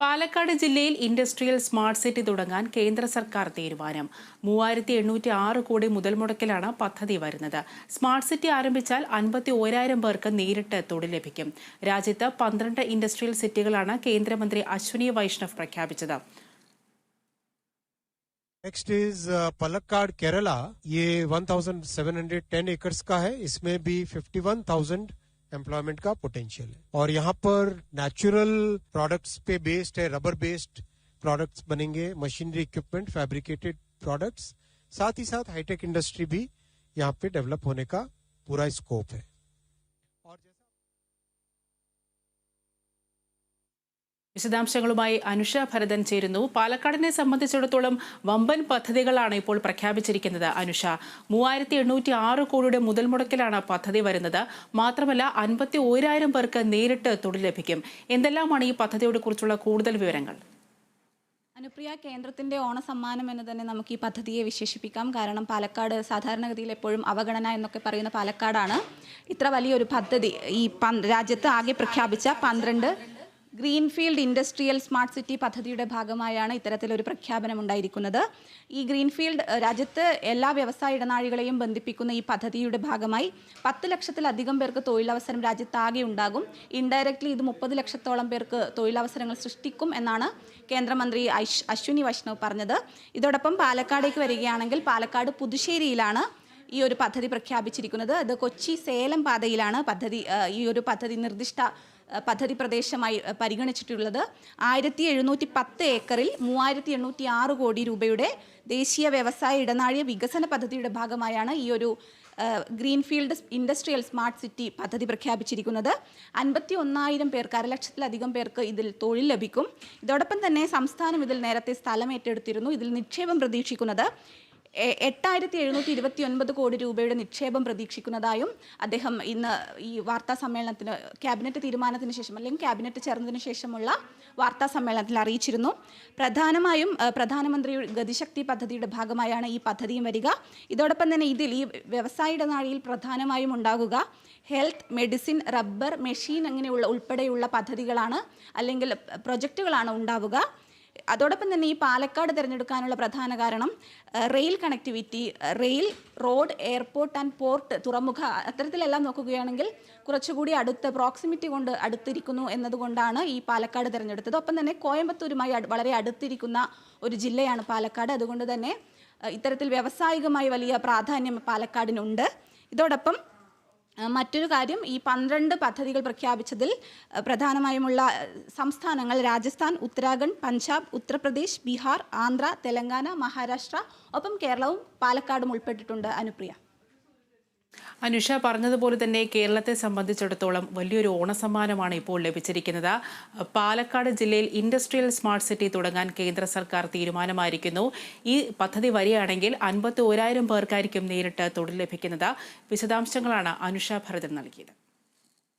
പാലക്കാട് ജില്ലയിൽ industrial smart city തുടങ്ങാൻ കേന്ദ്ര സർക്കാർ തീരുമാനം മൂവായിരത്തി എണ്ണൂറ്റി ആറ് കോടി മുതൽ മുടക്കിലാണ് പദ്ധതി വരുന്നത് സ്മാർട്ട് സിറ്റി ആരംഭിച്ചാൽ അൻപത്തി ഓരായിരം പേർക്ക് നേരിട്ട് തൊഴിൽ ലഭിക്കും രാജ്യത്ത് പന്ത്രണ്ട് ഇൻഡസ്ട്രിയൽ സിറ്റികളാണ് കേന്ദ്രമന്ത്രി അശ്വിനി വൈഷ്ണവ് പ്രഖ്യാപിച്ചത് नेक्स्ट इज पलक्काड केरला ये 1710 एकर्स का है इसमें भी 51,000 एम्प्लॉयमेंट का पोटेंशियल है। और यहाँ पर नेचुरल प्रोडक्ट्स पे बेस्ड है रबर बेस्ड प्रोडक्ट्स बनेंगे मशीनरी इक्विपमेंट फैब्रिकेटेड प्रोडक्ट्स साथ ही साथ हाईटेक इंडस्ट्री भी यहाँ पे डेवलप होने का पूरा स्कोप है। വിശദാംശങ്ങളുമായി അനുഷ ഭരതൻ ചേരുന്നു. പാലക്കാടിനെ സംബന്ധിച്ചിടത്തോളം വമ്പൻ പദ്ധതികളാണ് ഇപ്പോൾ പ്രഖ്യാപിച്ചിരിക്കുന്നത് അനുഷ. മൂവായിരത്തി എണ്ണൂറ്റി ആറ് കോടിയുടെ മുതൽ മുടക്കിലാണ് പദ്ധതി വരുന്നത്. മാത്രമല്ല അൻപത്തി ഓരായിരം പേർക്ക് നേരിട്ട് തൊഴിൽ ലഭിക്കും. എന്തെല്ലാമാണ് ഈ പദ്ധതിയോട് കുറിച്ചുള്ള കൂടുതൽ വിവരങ്ങൾ? അനുപ്രിയ കേന്ദ്രത്തിന്റെ ഓണസമ്മാനം എന്ന് തന്നെ നമുക്ക് ഈ പദ്ധതിയെ വിശേഷിപ്പിക്കാം. കാരണം പാലക്കാട് സാധാരണഗതിയിൽ എപ്പോഴും അവഗണന എന്നൊക്കെ പറയുന്ന പാലക്കാടാണ്. ഇത്ര വലിയൊരു പദ്ധതി ഈ രാജ്യത്ത് ആകെ പ്രഖ്യാപിച്ച പന്ത്രണ്ട് ഗ്രീൻഫീൽഡ് ഇൻഡസ്ട്രിയൽ സ്മാർട്ട് സിറ്റി പദ്ധതിയുടെ ഭാഗമായാണ് ഇത്തരത്തിലൊരു പ്രഖ്യാപനം ഉണ്ടായിരിക്കുന്നത് ഈ ഗ്രീൻഫീൽഡ് രാജ്യത്ത് എല്ലാ വ്യവസായ ഇടനാഴികളെയും ബന്ധിപ്പിക്കുന്ന ഈ പദ്ധതിയുടെ ഭാഗമായി പത്ത് ലക്ഷത്തിലധികം പേർക്ക് തൊഴിലവസരം രാജ്യത്താകെ ഉണ്ടാകും. ഇൻഡയറക്ട്ലി ഇത് മുപ്പത് ലക്ഷത്തോളം പേർക്ക് തൊഴിലവസരങ്ങൾ സൃഷ്ടിക്കും എന്നാണ് കേന്ദ്രമന്ത്രി അശ്വിനി വൈഷ്ണവ് പറഞ്ഞത്. ഇതോടൊപ്പം പാലക്കാടേക്ക് വരികയാണെങ്കിൽ പാലക്കാട് പുതുശ്ശേരിയിലാണ് ഈ ഒരു പദ്ധതി പ്രഖ്യാപിച്ചിരിക്കുന്നത്. അത് കൊച്ചി സേലം പാതയിലാണ് പദ്ധതി ഈ ഒരു പദ്ധതി നിർദ്ദിഷ്ട പദ്ധതി പ്രദേശമായി പരിഗണിച്ചിട്ടുള്ളത്. ആയിരത്തി എഴുന്നൂറ്റി പത്ത് ഏക്കറിൽ മൂവായിരത്തി എണ്ണൂറ്റി ആറ് കോടി രൂപയുടെ ദേശീയ വ്യവസായ ഇടനാഴിയ വികസന പദ്ധതിയുടെ ഭാഗമായാണ് ഈ ഒരു ഗ്രീൻഫീൽഡ് ഇൻഡസ്ട്രിയൽ സ്മാർട്ട് സിറ്റി പദ്ധതി പ്രഖ്യാപിച്ചിരിക്കുന്നത്. അൻപത്തി ഒന്നായിരം പേർക്ക് അരലക്ഷത്തിലധികം പേർക്ക് ഇതിൽ തൊഴിൽ ലഭിക്കും. ഇതോടൊപ്പം തന്നെ സംസ്ഥാനം ഇതിൽ നേരത്തെ സ്ഥലം ഏറ്റെടുത്തിരുന്നു ഇതിൽ നിക്ഷേപം പ്രതീക്ഷിക്കുന്നത് എട്ടായിരത്തി എഴുന്നൂറ്റി ഇരുപത്തി ഒൻപത് കോടി രൂപയുടെ നിക്ഷേപം പ്രതീക്ഷിക്കുന്നതായും അദ്ദേഹം ഇന്ന് ഈ വാർത്താ സമ്മേളനത്തിന് ക്യാബിനറ്റ് തീരുമാനത്തിന് ശേഷം അല്ലെങ്കിൽ ക്യാബിനറ്റ് ചേർന്നതിന് ശേഷമുള്ള വാർത്താ സമ്മേളനത്തിൽ അറിയിച്ചിരുന്നു. പ്രധാനമായും പ്രധാനമന്ത്രി ഗതിശക്തി പദ്ധതിയുടെ ഭാഗമായാണ് ഈ പദ്ധതിയും വരിക. ഇതോടൊപ്പം തന്നെ ഇതിൽ ഈ വ്യവസായ ഇടനാഴിയിൽ പ്രധാനമായും ഉണ്ടാകുക. ഹെൽത്ത് മെഡിസിൻ റബ്ബർ മെഷീൻ അങ്ങനെയുള്ള ഉൾപ്പെടെയുള്ള പദ്ധതികളാണ് അല്ലെങ്കിൽ പ്രൊജക്റ്റുകളാണ് ഉണ്ടാവുക. അതോടൊപ്പം തന്നെ ഈ പാലക്കാട് തിരഞ്ഞെടുക്കാനുള്ള പ്രധാന കാരണം rail connectivity rail road airport and port തുറമുഖ അത്തരത്തിലെല്ലാം നോക്കുകയാണെങ്കിൽ കുറച്ചുകൂടി അടുത്ത് പ്രോക്സിമിറ്റി കൊണ്ട് അടുത്തിരിക്കുന്നു എന്നതുകൊണ്ടാണ് ഈ പാലക്കാട് തിരഞ്ഞെടുത്തത്. ഒപ്പം തന്നെ കോയമ്പത്തൂരുമായി വളരെ അടുത്തിരിക്കുന്ന ഒരു ജില്ലയാണ് പാലക്കാട്. അതുകൊണ്ട് തന്നെ ഇത്തരത്തിൽ വ്യാവസായികമായി വലിയ പ്രാധാന്യം പാലക്കാടിനുണ്ട്. ഇതോടൊപ്പം മറ്റൊരു കാര്യം ഈ പന്ത്രണ്ട് പദ്ധതികൾ പ്രഖ്യാപിച്ചതിൽ പ്രധാനമായുമുള്ള സംസ്ഥാനങ്ങൾ രാജസ്ഥാൻ ഉത്തരാഖണ്ഡ് പഞ്ചാബ് ഉത്തർപ്രദേശ് ബീഹാർ ആന്ധ്ര തെലങ്കാന മഹാരാഷ്ട്ര ഒപ്പം കേരളവും പാലക്കാടും ഉൾപ്പെട്ടിട്ടുണ്ട്. അനുപ്രിയ. അനുഷ പറഞ്ഞതുപോലെ തന്നെ കേരളത്തെ സംബന്ധിച്ചിടത്തോളം വലിയൊരു ഓണസമ്മാനമാണ് ഇപ്പോൾ ലഭിച്ചിരിക്കുന്നത്. പാലക്കാട് ജില്ലയിൽ ഇൻഡസ്ട്രിയൽ സ്മാർട്ട് സിറ്റി തുടങ്ങാൻ കേന്ദ്ര സർക്കാർ തീരുമാനമായിരിക്കുന്നു. ഈ പദ്ധതി വരികയാണെങ്കിൽ അൻപത്തി ഓരായിരം പേർക്കായിരിക്കും നേരിട്ട് തൊഴിൽ ലഭിക്കുന്നത്. വിശദാംശങ്ങളാണ് അനുഷ ഭരതൻ നൽകിയത്.